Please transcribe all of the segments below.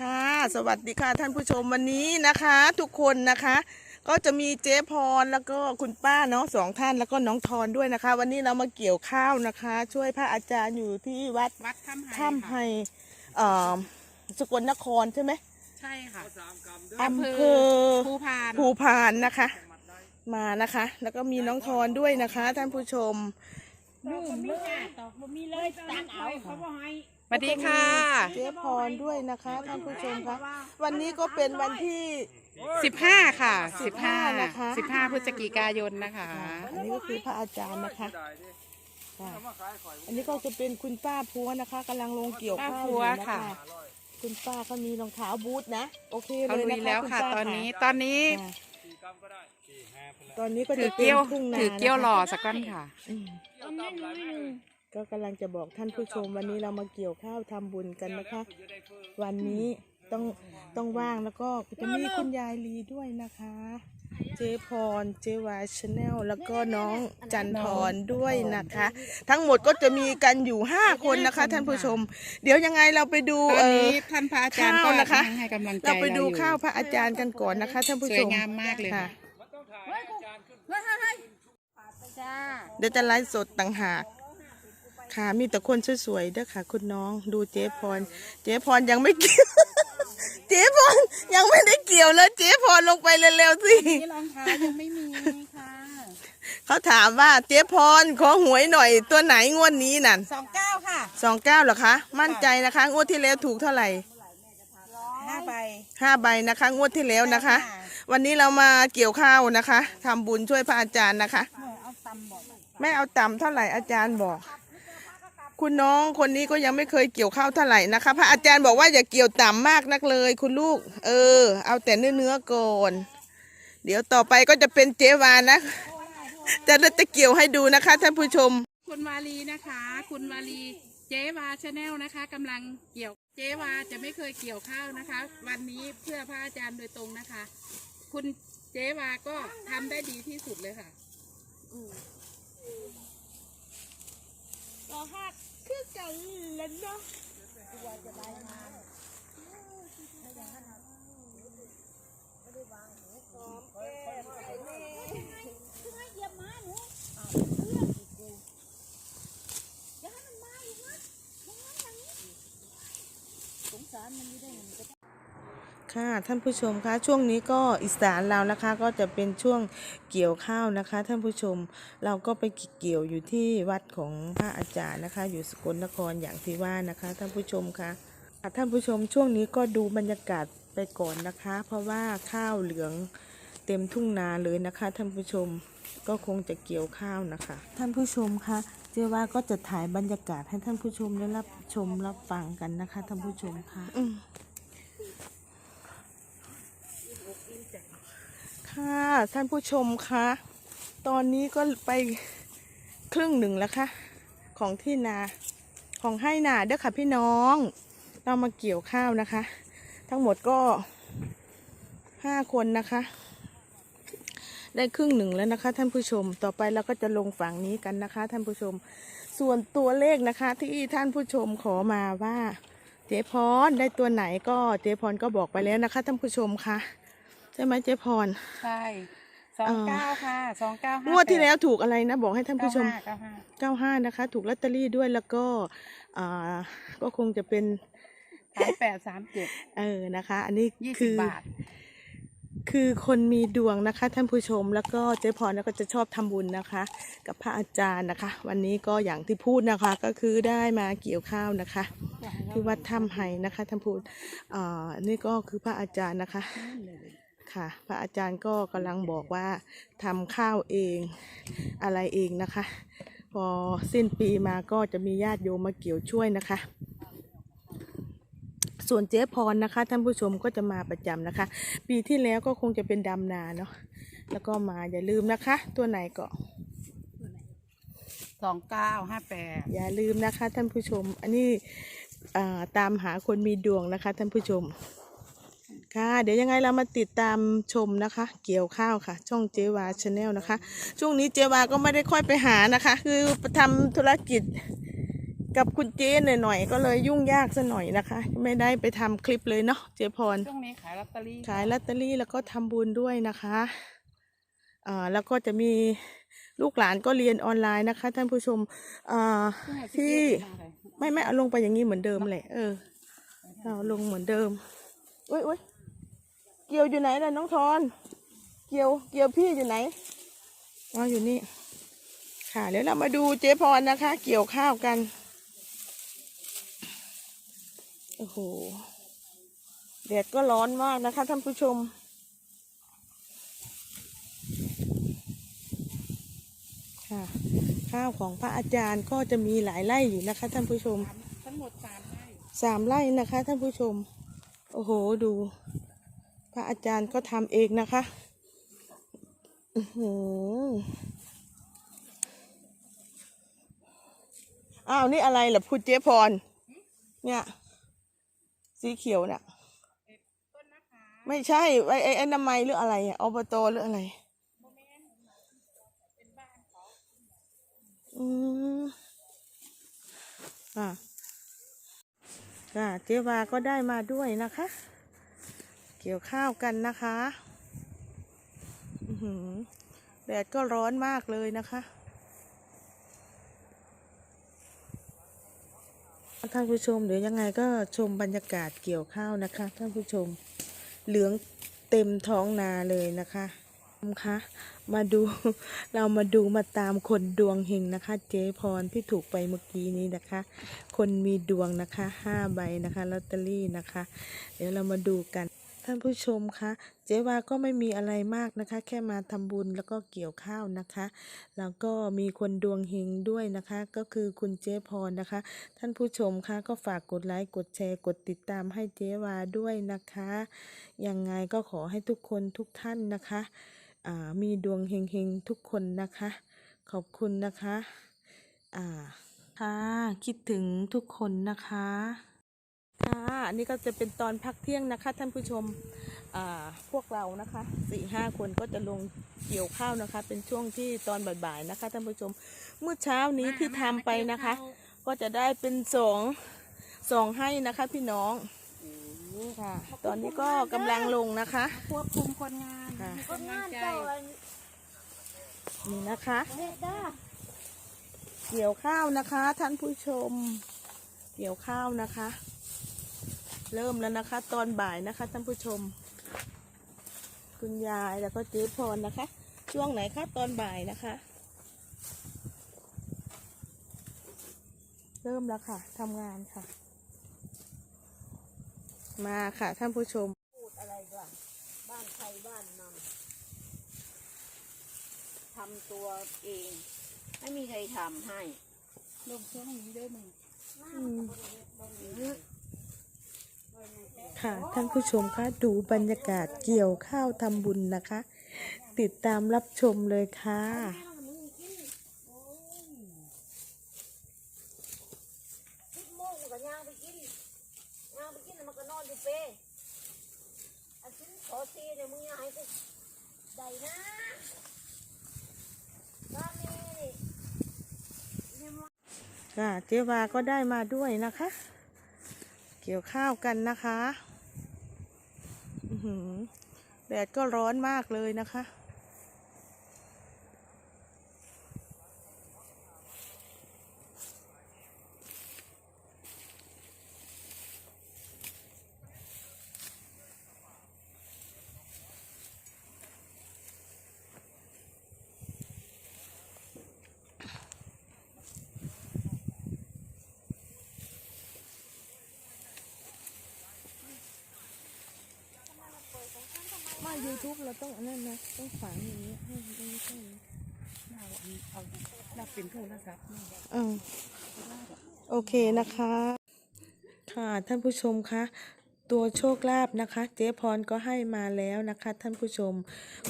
ค่ะ สวัสดีค่ะท่านผู้ชมวันนี้นะคะ ทุกคนนะคะ ก็จะมีเจ๊พรแล้วก็คุณป้าเนาะสองท่านแล้วก็น้องทอนด้วยนะคะ วันนี้เรามาเกี่ยวข้าวนะคะ ช่วยพระอาจารย์อยู่ที่วัดวัดถ้ำไฮถ้ำไฮค่ะเอ่อสกลนครใช่ไหมใช่ค่ะอำเภอภูพานภูพานนะคะ มานะคะ แล้วก็มีน้องทอนด้วยนะคะ ท่านผู้ชมลืมเลยตอกบ่มีเลยตักเอาเขาบ่ให้ส วัสดีค่ะ เจ๊พรด้วยนะคะท่านผู้ชมคะวันนี้ก็เป็นวันที่สิบห้าค่ะสิบห้า15 นะคะสิบห้าพฤศจิกายนนะคะ อันนี้ก็คือพระอาจารย์นะคะค่ะอันนี้ก็จะเป็นคุณป้าพัวนะคะกำลังลงเกี่ยวข้าวอยู่นะคะ คุณป้าก็มีรองเท้าบูทนะ โอเคเขาเลยลุนะยคะแล้วณค่ะป้าตอนนี้ตอนนี้ค่ะตอนนี้ก็ถืจะอเป็นเกี้ยวทุ่งนาถือเกี้ยวนะคะหล่อสักก้อนค่ะอืม ก็กำลังจะบอกท่านผู้ชมวันนี้เรามาเกี่ยวข้าวทำบุญกันนะคะ วันนี้ต้องต้องว่างแล้วก็จะมีคุณยายลีด้วยนะคะ เจพรเจวายชาแนลแล้วก็น้องจันทรด้วยนะคะ ทั้งหมดก็จะมีกันอยู่ 5 คนนะคะ ท่านผู้ชม เดี๋ยวยังไงเราไปดูตอนเออนี้ท่านพระอาจารย์ข้าก็วนะคะ ให้กำลังใจเราไปดูอยู่ข้าวพระอาจารย์กันก่อนนะคะ ท่านผู้สชวยมงามมากเลยค่ะจ้าเดี๋ยวจะไลฟ์สดต่างหาก ค่ะ มีแต่คนสวยๆเด้อค่ะ คุณน้องดูเจ๊พร เจ๊พรยังไม่เกี่ยว เจ๊พรยังไม่ได้เกี่ยวเลยเจ๊พรลงไปเร็วๆสินี่รองเท้ายังไม่มีค่ะเขาถามว่าเจ๊พรขอหวยหน่อยตัวไหนงวดนี้นั่นสองเก้าค่ะสองเก้าเหรอคะมั่นใจนะคะงวดที่แล้วถูกเท่าไหร่ห้าใบห้าใบนะคะ งวดที่แล้วนะคะ วันนี้เรามาเกี่ยวข้าวนะคะทำบุญช่วยพระอาจารย์นะคะเอาตำบอกไม่เอาต่ำเท่าไหร่อาจารย์บอก คุณน้องคนนี้ก็ยังไม่เคยเกี่ยวข้าวเท่าไหร่นะคะ พระอาจารย์บอกว่าอย่าเกี่ยวต่ำมากนักเลย คุณลูก เออ เอาแต่เนื้อเนื้อๆก่อนเดี๋ยวต่อไปก็จะเป็นเจวานะจะจะเกี่ยวให้ดูนะคะท่านผู้ชม คุณวาลีนะคะ คุณวาลีเจ๊วาชาแนลนะคะกำลังเกี่ยวเจ๊วาจะไม่เคยเกี่ยวข้าวนะคะ วันนี้เพื่อพระอาจารย์โดยตรงนะคะ คุณเจ๊วาก็ทำได้ดีที่สุดเลยค่ะก็หัก คือกันแล้วเนาะยี่ยมมาหนูอย่าให้มันมาอีกนะมันงั้นอย่างนี้สงสารมันไม่ได้มันก็ ค่ะ ท่านผู้ชมคะช่วงนี้ก็อีสานเรานะคะก็จะเป็นช่วงเกี่ยวข้าวนะคะ ท่านผู้ชมเราก็ไปเกี่ยวอยู่ที่วัดของพระอาจารย์นะคะ อยู่สกลนครอย่างที่ว่านะคะ ท่านผู้ชมคะค่ะท่านผู้ชมช่วงนี้ก็ดูบรรยากาศไปก่อนนะคะ เพราะว่าข้าวเหลืองเต็มทุ่งนาเลยนะคะ ท่านผู้ชมก็คงจะเกี่ยวข้าวนะคะ ท่านผู้ชมคะเจ๊ว่าก็จะถ่ายบรรยากาศให้ท่านผู้ชมได้รับชมรับฟังกันนะคะ ท่านผู้ชมคะอืม ค่ะท่านผู้ชมคะตอนนี้ก็ไปครึ่งหนึ่งแล้วค่ะ ของที่นาของให้นาเด้อค่ะพี่น้อง เรามาเกี่ยวข้าวนะคะ ทั้งหมดก็ห้าคนนะคะ ได้ครึ่งหนึ่งแล้วนะคะ ท่านผู้ชมต่อไปเราก็จะลงฝั่งนี้กันนะคะ ท่านผู้ชม ส่วนตัวเลขนะคะ ที่ท่านผู้ชมขอมาว่า เจ๊พรได้ตัวไหนก็เจ๊พรก็บอกไปแล้วนะคะ ท่านผู้ชมคะ ใช่ไหมเจ๊พร ใช่สองเก้าค่ะสองเก้างวดที่แล้วถูกอะไรนะ บอกให้ท่านผู้ชมเก้าห้า95นะคะ ถูกลอตเตอรี่ด้วยแล้วก็อ่าก็คงจะเป็นสามแปดสามเจ็ดเออนะคะ อันนี้ยี่สิคืบอบาทคือคนมีดวงนะคะท่านผู้ชมแล้วก็เจ๊พรก็จะชอบทำบุญนะคะ กับพระอาจารย์นะคะ วันนี้ก็อย่างที่พูดนะคะก็คือได้มาเกี่ยวข้าวนะคะที่วัดถ้ำไห่นะคะท่านพูดอ่านี่ก็คือพระอาจารย์นะคะ ค่ะ พระอาจารย์ก็กำลังบอกว่าทำข้าวเองอะไรเองนะคะ พอสิ้นปีมาก็จะมีญาติโยมมาเกี่ยวช่วยนะคะ ส่วนเจ๊พรนะคะท่านผู้ชมก็จะมาประจำนะคะ ปีที่แล้วก็คงจะเป็นดำนาเนาะแล้วก็มาอย่าลืมนะคะ ตัวไหนก็สองเก้าห้าแปดอย่าลืมนะคะท่านผู้ชม อันนี้อ่าตามหาคนมีดวงนะคะท่านผู้ชม ค่ะ เดี๋ยวยังไงเรามาติดตามชมนะคะ เกี่ยวข้าวค่ะ ช่องเจวาชาแนลนะคะ ช่วงนี้เจวาก็ไม่ได้ค่อยไปหานะคะ คือทำธุรกิจกับคุณเจ๊หน่อยๆก็เลยยุ่งยากซะหน่อยนะคะ ไม่ได้ไปทำคลิปเลยเนาะเจ๊พรช่วงนี้ขายลอตเตอรี่ขายลอตเตอรี่แล้วก็ทำบุญด้วยนะคะอ่าแล้วก็จะมีลูกหลานก็เรียนออนไลน์นะคะ ท่านผู้ชมอ่าที่ไม่ไม่เอาลงไปอย่างนี้เหมือนเดิมแหละเออเอาลงเหมือนเดิมโอ้ยโอ้ย เกียวอยู่ไหนล่ะน้องทอน เกียว เกียวพี่อยู่ไหนอ๋ออยู่นี่ ค่ะเดี๋ยวเรามาดูเจ๊พรนะคะ เกี่ยวข้าวกัน โอ้โหแดดก็ร้อนมากนะคะท่านผู้ชม ค่ะ ข้าวของพระอาจารย์ก็จะมีหลายไร่อยู่นะคะท่านผู้ชม ทั้งหมดสามไร่สามไร่นะคะท่านผู้ชม โอ้โห ดู พระอาจารย์ก็ทำเองนะคะอื้อหืออ้าว นี่อะไรเหรอพูดเจ๊พร เนี่ย สีเขียวเนี่ยต้นนะคะไม่ใช่ไอ้ไอ้ไอ้น้ำไม้หรืออะไรอะอบตหรืออะไรอืมอะค่ะเจ๊วาก็ได้มาด้วยนะคะ เกี่ยวข้าวกันนะคะแดดก็ร้อนมากเลยนะคะ ท่านผู้ชมเดี๋ยวยังไงก็ชมบรรยากาศเกี่ยวข้าวนะคะ ท่านผู้ชมเหลืองเต็มท้องนาเลยนะคะคะมาดูเรามาดูมาตามคนดวงเฮงนะคะ เจ๊พรที่ถูกไปเมื่อกี้นี้นะคะ คนมีดวงนะคะห้าใบนะคะลอตเตอรี่นะคะ เดี๋ยวเรามาดูกัน ท่านผู้ชมคะเจ๊วาก็ไม่มีอะไรมากนะคะ แค่มาทำบุญแล้วก็เกี่ยวข้าวนะคะ แล้วก็มีคนดวงเฮงด้วยนะคะ ก็คือคุณเจ๊พรนะคะ ท่านผู้ชมคะก็ฝากกดไลค์กดแชร์กดติดตามให้เจ๊วาด้วยนะคะยังไงก็ขอให้ทุกคนทุกท่านนะคะอ่ามีดวงเฮงๆทุกคนนะคะ ขอบคุณนะคะอ่าค่ะคิดถึงทุกคนนะคะ ค่ะอันนี้ก็จะเป็นตอนพักเที่ยงนะคะ ท่านผู้ชมอ่าพวกเรานะคะสี่ห้าคนก็จะลงเกี่ยวข้าวนะคะ เป็นช่วงที่ตอนบ่ายๆนะคะท่านผู้ชมเมื่อเช้านี้ที่ทำไปนะคะ ก็จะได้เป็นสองสองให้นะคะ พี่น้องค่ะ ตอนนี้ก็กำลังลงนะคะควบคุมคนงานค่ะให้คนงานใจเจ้าอันนี่นะคะเฮ็ดได้เกี่ยวข้าวนะคะ ท่านผู้ชม เกี่ยวข้าวนะคะ เริ่มแล้วนะคะ ตอนบ่ายนะคะท่านผู้ชม คุณยายแล้วก็เจ๊พรนะคะ ช่วงไหนคะตอนบ่ายนะคะ เริ่มแล้วค่ะทำงานค่ะ มาค่ะท่านผู้ชมพูดอะไรก่อนบ้านใครบ้านมันทำตัวเอง ไม่มีใครทำให้ลงช่วงนี้ด้วยมึง ค่ะท่านผู้ชมคะดูบรรยากาศเกี่ยวข้าวทำบุญนะคะ ติดตามรับชมเลยค่ะสิบโมงมันก็ย่างไปกินย่างไปกินแล้วมันก็นอนอยู่เป้อันฉันขอซีเดี๋ยวมึงอย่าให้กูได้นะบ้านนี้นี่ค่ะเจ๊วาก็ได้มาด้วยนะคะ เกี่ยวข้าวกันนะคะแดดก็ร้อนมากเลยนะคะ ทุบเราต้องอันนั้นนะต้องฝังอย่างนี้ให้มันไม่ใช่เอาเอารับเป็นโทรศัพท์นี่เออโอเคนะคะ ค่ะท่านผู้ชมคะ ตัวโชคลาภนะคะ เจ๊พรก็ให้มาแล้วนะคะ ท่านผู้ชม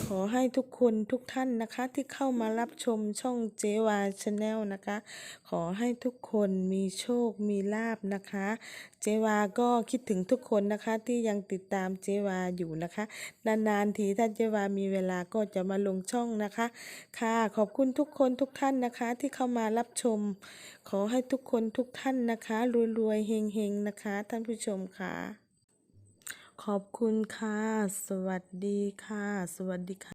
ขอให้ทุกคนทุกท่านนะคะ ที่เข้ามารับชมช่องเจวาชาแนลนะคะ ขอให้ทุกคนมีโชคมีลาบนะคะ เจวาก็คิดถึงทุกคนนะคะที่ยังติดตามเจวาอยู่นะคะ นานๆทีถ้านเจวามีเวลาก็จะมาลงช่องนะคะ ค่ะขอบคุณทุกคนทุกท่านนะคะ ที่เข้ามารับชม ขอให้ทุกคนทุกท่านนะคะรวยๆเฮงๆนะคะ ท่านผู้ชมค่ะ ขอบคุณค่ะ สวัสดีค่ะ สวัสดีค่ะ